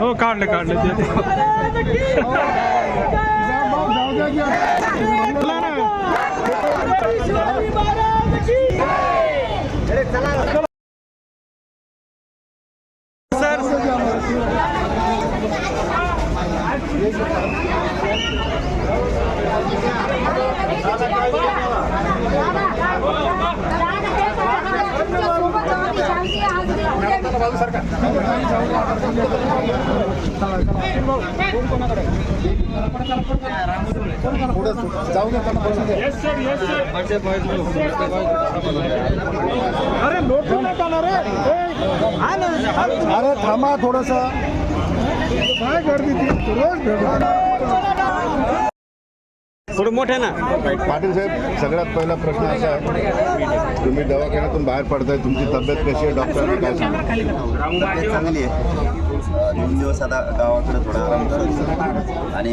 हो काढलं काढलं ते ते. बोला ना. सर अरे लोक अरे थांबा थोडस. काय गर्दी ती? रोज भेटू थोडं मोठे ना? पाटील साहेब सगळ्यात पहिला प्रश्न असा आहे तुम्ही दवाखान्यातून बाहेर पडताय तुमची तब्येत कशी आहे डॉक्टरांनी काय सांगा? तब्येत चांगली आहे. दोन दिवस आता गावाकडे थोडा आराम करायचा आणि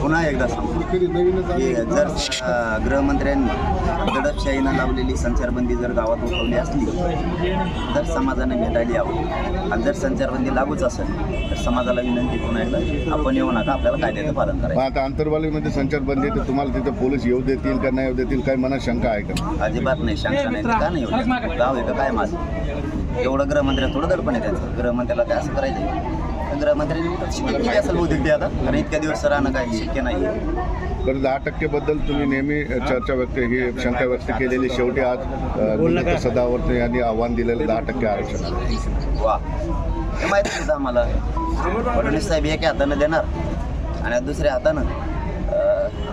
पुन्हा एकदा सांगतो की जर अं, गृहमंत्र्यांनी दडपशाहीनं लावलेली संचारबंदी जर गावात उठवली असली तर समाजाने भेटायला यावं. आणि जर संचारबंदी लागूच असेल तर समाजाला विनंती पुन्हा एकदा आपण येऊ नका आपल्याला कायद्याचं पालन मग करायचं आता आंतरवालीमध्ये संचारबंदी तर तुम्हाला तिथे पोलीस येऊ देतील का नाही येऊ देतील काही मनात शंका आहे का? अजिबात नाही शंका नाही का नाही गाव आहे का काय माझं एवढं गृहमंत्री थोडं दडपण आहे त्यांचं. गृहमंत्र्याला काय असं करायचं गृहमंत्र्यांनी उलट असेल बहुतेक ते आता. कारण इतक्या दिवस राहणं काही शक्य नाही तर दहा टक्केबद्दल तुम्ही नेहमी चर्चा व्यक्त ही शंका व्यक्त केलेली. शेवटी आज अ, निवृत्त सदावर्ते यांनी आव्हान दिलेलं दहा टक्के आरक्षण. वा. हे माहिती होतं आम्हाला? फडणवीस साहेब एका हातानं देणार आणि दुसऱ्या हातानं?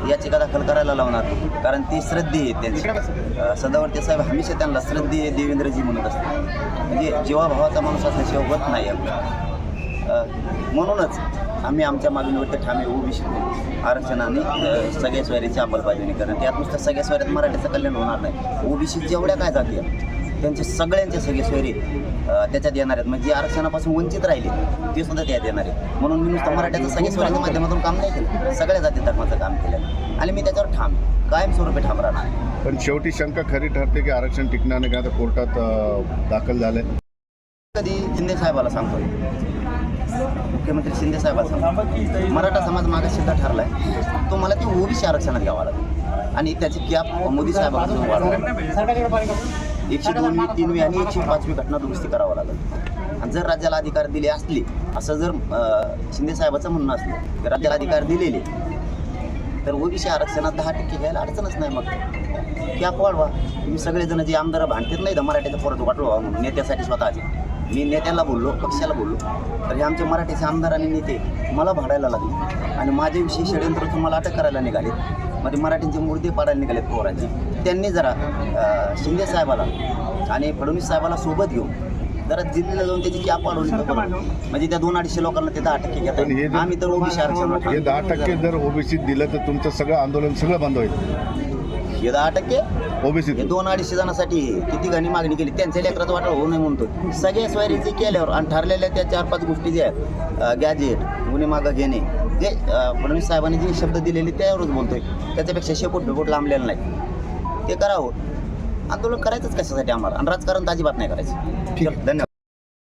याचिका दाखल करायला लावणार. कारण ती श्रद्धे आहे त्यांची. सदावर्ते साहेब हमेशा त्यांना श्रद्धे देवेंद्रजी म्हणत असतात. म्हणजे जीवाभावाचा माणूस असल्याशिवाय होत नाही आपलं. अं, म्हणूनच आम्ही आमच्या मागणीवरती ठामे ओबीसी आरक्षण आणि अं, सगळ्या सोयरीची अंमलबजावणी करणं त्यात नुसतं सगळ्या सोयऱ्यात मराठीचं कल्याण होणार नाही. ओबीसी जेवढ्या काय जाती त्यांचे सगळ्यांचे सगळे सोयरे त्याच्यात येणार आहेत. म्हणजे आरक्षणापासून वंचित राहिले. ते सुद्धा त्यात येणार आहेत. म्हणून मी नुसतं मराठ्याचं सगळ्या सोयऱ्याच्या माध्यमातून काम नाही केलं. सगळ्या जाती धर्माचं काम केलं. आणि मी त्याच्यावर ठाम कायमस्वरूपी ठाम राहणार पण शेवटी शंका खरी ठरते की आरक्षण टिकणार नाही का आता कोर्टात दाखल झालंय? कधी शिंदे साहेबाला सांगतो मुख्यमंत्री शिंदे सांगतो मराठा समाज मागासुद्धा ठरलाय. तो मला ती ओबीसी आरक्षणात घ्यावा लागेल. आणि त्याची कॅप मोदी साहेबांपासून वाढवा एकशे दोनवी तीनवी आणि एकशे पाचवी घटना दुरुस्ती करावं लागेल. आणि जर राज्याला अधिकार दिले असले असं जर शिंदे साहेबाचं म्हणणं असलं तर राज्याला अधिकार दिलेले तर ओबीसी आरक्षणात दहा टक्के घ्यायला अडचणच नाही मग. कॅप वाढवा तुम्ही सगळेजण जे आमदार भांडतात नाही तर मराठीचं पोरात वाटवा म्हणून नेत्यासाठी स्वतःचे. मी नेत्याला बोललो पक्षाला बोललो तर हे आमचे मराठीचे आमदार आणि नेते मला भाडायला लागले. आणि माझ्याविषयी षडयंत्र तुम्हाला अटक करायला निघाले मध्ये मराठींचे मूर्ती पाडायला निघालेत पोरांचे. त्यांनी जरा शिंदे साहेबाला आणि फडणवीस साहेबाला सोबत घेऊन जरा दिल्लीला जाऊन त्याची कॅप वाढवली बरं. म्हणजे त्या दोन अडीचशे लोकांना ते दहा टक्के हे घेतात आम्ही तर ओबीसी आरक्षण हे दहा टक्के जर ओबीसीत दिलं तर तुमचं सगळं आंदोलन सगळं बंद होईल. हे दहा टक्के? ओबीसीत हे दोन अडीचशे जणांसाठी किती घणी मागणी केली? त्यांच्या लेकराचं वाटलं होऊ नये म्हणतो सगळ्या स्वारीचे केल्यावर आणि ठरलेल्या त्या चार पाच गोष्टी ज्या आहेत गॅजेट गुन्हे मागं घेणे जे फडणवीस साहेबांनी जे शब्द दिलेले त्यावरच बोलतोय. त्याच्यापेक्षा शेपूट बिपूट लांबलेलं नाही. ते करावं. आंदोलन करायचंच कशासाठी आम्हाला? आणि राजकारण अजिबात नाही करायचं. धन्यवाद.